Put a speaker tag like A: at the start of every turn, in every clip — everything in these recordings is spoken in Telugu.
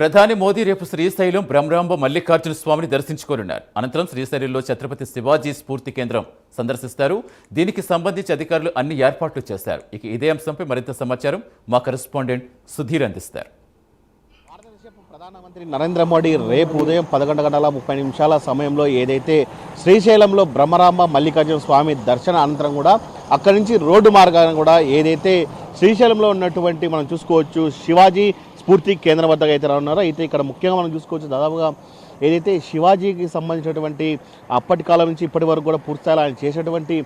A: ప్రధాని మోదీ రేపు శ్రీశైలం బ్రహ్మరాంబ మల్లికార్జున స్వామిని దర్శించుకోనున్నారు. అనంతరం శ్రీశైలంలో ఛత్రపతి శివాజీ స్ఫూర్తి కేంద్రం సందర్శిస్తారు. దీనికి సంబంధించి అధికారులు అన్ని ఏర్పాట్లు చేశారు. ఇక ఇదే అంశంపై మరింత సమాచారం మా కరెస్పాండెంట్ సుధీర్ అందిస్తారు.
B: ప్రధానమంత్రి నరేంద్ర మోడీ రేపు ఉదయం పదకొండు గంటల ముప్పై నిమిషాల సమయంలో ఏదైతే శ్రీశైలంలో బ్రహ్మరాంబ మల్లికార్జున స్వామి దర్శన అనంతరం కూడా అక్కడి నుంచి రోడ్డు మార్గాన్ని కూడా ఏదైతే శ్రీశైలంలో ఉన్నటువంటి మనం చూసుకోవచ్చు శివాజీ స్ఫూర్తి కేంద్రం వద్దగా అయితే ఉన్నారో అయితే ఇక్కడ ముఖ్యంగా మనం చూసుకోవచ్చు దాదాపుగా ఏదైతే శివాజీకి సంబంధించినటువంటి అప్పటి కాలం నుంచి ఇప్పటి వరకు కూడా పూర్తిస్థాయిలో ఆయన చేసేటువంటి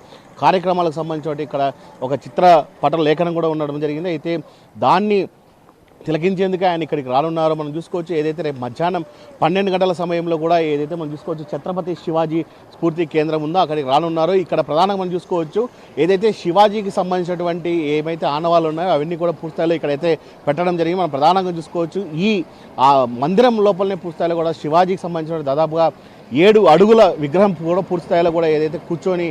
B: కార్యక్రమాలకు సంబంధించినటువంటి ఇక్కడ ఒక చిత్ర పటం లేఖనం కూడా ఉండడం జరిగింది. అయితే దాన్ని తిలకించేందుకు ఆయన ఇక్కడికి రానున్నారో. మనం చూసుకోవచ్చు ఏదైతే రేపు మధ్యాహ్నం పన్నెండు గంటల సమయంలో కూడా ఏదైతే మనం చూసుకోవచ్చు ఛత్రపతి శివాజీ స్ఫూర్తి కేంద్రం ఉందో అక్కడికి రానున్నారో. ఇక్కడ ప్రధానంగా మనం చూసుకోవచ్చు ఏదైతే శివాజీకి సంబంధించినటువంటి ఏమైతే ఆనవాళ్ళు ఉన్నాయో అవన్నీ కూడా పుస్తకాలు ఇక్కడైతే పెట్టడం జరిగింది. మనం ప్రధానంగా చూసుకోవచ్చు ఈ ఆ మందిరం లోపలనే పుస్తకాలు కూడా శివాజీకి సంబంధించిన దాదాపుగా ఏడు అడుగుల విగ్రహం కూడా పూర్తి స్థాయిలో కూడా ఏదైతే కూర్చొని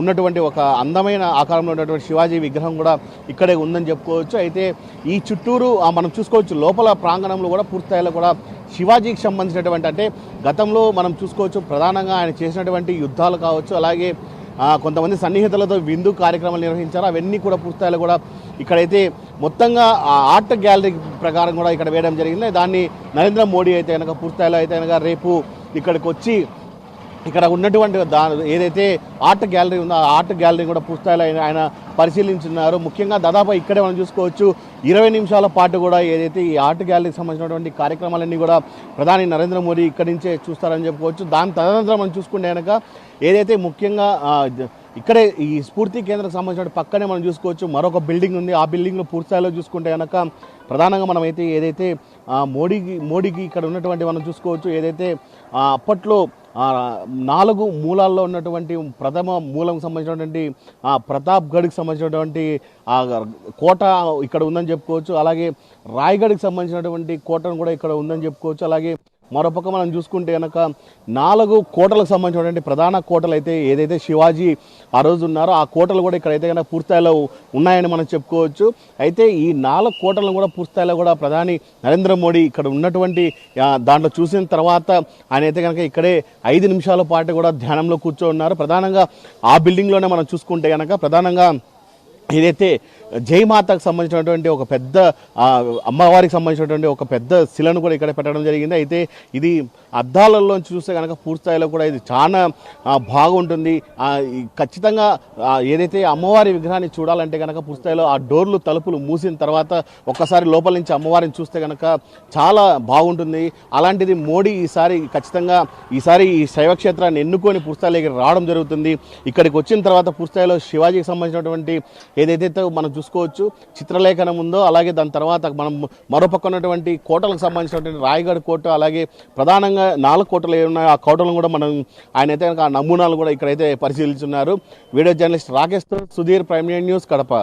B: ఉన్నటువంటి ఒక అందమైన ఆకారంలో ఉన్నటువంటి శివాజీ విగ్రహం కూడా ఇక్కడే ఉందని చెప్పుకోవచ్చు. అయితే ఈ చుట్టూరు మనం చూసుకోవచ్చు లోపల ప్రాంగణంలో కూడా పూర్తి స్థాయిలో కూడా శివాజీకి సంబంధించినటువంటి అంటే గతంలో మనం చూసుకోవచ్చు ప్రధానంగా ఆయన చేసినటువంటి యుద్ధాలు కావచ్చు అలాగే కొంతమంది సన్నిహితులతో విందు కార్యక్రమాలు నిర్వహించారు. అవన్నీ కూడా పూర్తిస్థాయిలో కూడా ఇక్కడైతే మొత్తంగా ఆ ఆర్ట్ గ్యాలరీ ప్రకారం కూడా ఇక్కడ వేయడం జరిగింది. దాన్ని నరేంద్ర మోడీ అయితే కనుక పూర్తిస్థాయిలో అయితే కనుక రేపు ఇక్కడికి వచ్చి ఇక్కడ ఉన్నటువంటి దా ఏదైతే ఆర్ట్ గ్యాలరీ ఉందో ఆ ఆర్ట్ గ్యాలరీ కూడా పూర్తిస్థాయిలో ఆయన ఆయన పరిశీలించున్నారు. ముఖ్యంగా దాదాపు ఇక్కడే మనం చూసుకోవచ్చు ఇరవై నిమిషాల పాటు కూడా ఏదైతే ఈ ఆర్ట్ గ్యాలరీకి సంబంధించినటువంటి కార్యక్రమాలన్నీ కూడా ప్రధాని నరేంద్ర మోడీ ఇక్కడి నుంచే చూస్తారని చెప్పుకోవచ్చు. దాని తదనంతరం మనం చూసుకుంటే కనుక ఏదైతే ముఖ్యంగా ఇక్కడే ఈ స్ఫూర్తి కేంద్రం సంబంధించిన పక్కనే మనం చూసుకోవచ్చు మరొక బిల్డింగ్ ఉంది. ఆ బిల్డింగ్లో పూర్తిస్థాయిలో చూసుకుంటే కనుక ప్రధానంగా మనమైతే ఏదైతే మోడీకి మోడీకి ఇక్కడ ఉన్నటువంటి మనం చూసుకోవచ్చు ఏదైతే అప్పట్లో నాలుగు మూలాల్లో ఉన్నటువంటి ప్రథమ మూలం సంబంధించినటువంటి ఆ, ప్రతాప్గఢ్కి సంబంధించినటువంటి ఆ కోట ఇక్కడ ఉందని చెప్పుకోవచ్చు. అలాగే రాయగఢ్కి సంబంధించినటువంటి కోటను కూడా ఇక్కడ ఉందని చెప్పుకోవచ్చు. అలాగే మరోపక్క మనం చూసుకుంటే కనుక నాలుగు కోటలకు సంబంధించినటువంటి ప్రధాన కోటలు అయితే ఏదైతే శివాజీ ఆ రోజు ఉన్నారో ఆ కోటలు కూడా ఇక్కడైతే కనుక పూర్తిస్థాయిలో ఉన్నాయని మనం చెప్పుకోవచ్చు. అయితే ఈ నాలుగు కోటలను కూడా పూర్తిస్థాయిలో కూడా ప్రధాని నరేంద్ర మోడీ ఇక్కడ ఉన్నటువంటి దాంట్లో చూసిన తర్వాత ఆయన అయితే కనుక ఇక్కడే ఐదు నిమిషాల పాటు కూడా ధ్యానంలో కూర్చో ఉన్నారు. ప్రధానంగా ఆ బిల్డింగ్లోనే మనం చూసుకుంటే కనుక ప్రధానంగా ఏదైతే జయమాతకు సంబంధించినటువంటి ఒక పెద్ద అమ్మవారికి సంబంధించినటువంటి ఒక పెద్ద శిలను కూడా ఇక్కడ పెట్టడం జరిగింది. అయితే ఇది అద్దాలలోంచి చూస్తే కనుక పూర్తిస్థాయిలో కూడా ఇది చాలా బాగుంటుంది. ఖచ్చితంగా ఏదైతే అమ్మవారి విగ్రహాన్ని చూడాలంటే కనుక పూర్తిస్థాయిలో ఆ డోర్లు తలుపులు మూసిన తర్వాత ఒక్కసారి లోపల నుంచి అమ్మవారిని చూస్తే కనుక చాలా బాగుంటుంది. అలాంటిది మోడీ ఈసారి ఖచ్చితంగా ఈసారి ఈ శైవ క్షేత్రాన్ని ఎన్నుకొని పూర్తిస్థాయిలోకి రావడం జరుగుతుంది. ఇక్కడికి వచ్చిన తర్వాత పూర్తిస్థాయిలో శివాజీకి సంబంధించినటువంటి ఏదైతే మనం చూసుకోవచ్చు చిత్రలేఖనం ఉందో అలాగే దాని తర్వాత మనం మరోపక్క ఉన్నటువంటి కోటలకు సంబంధించినటువంటి రాయగఢ్ కోట అలాగే ప్రధానంగా నాలుగు కోటలు ఏమున్నాయో ఆ కోటలను కూడా మనం ఆయన అయితే ఆ నమూనాలు కూడా ఇక్కడైతే పరిశీలిస్తున్నారు వీడియో జర్నలిస్ట్ రాకేష్తో సుధీర్ ప్రైమ్ న్యూస్ కడప.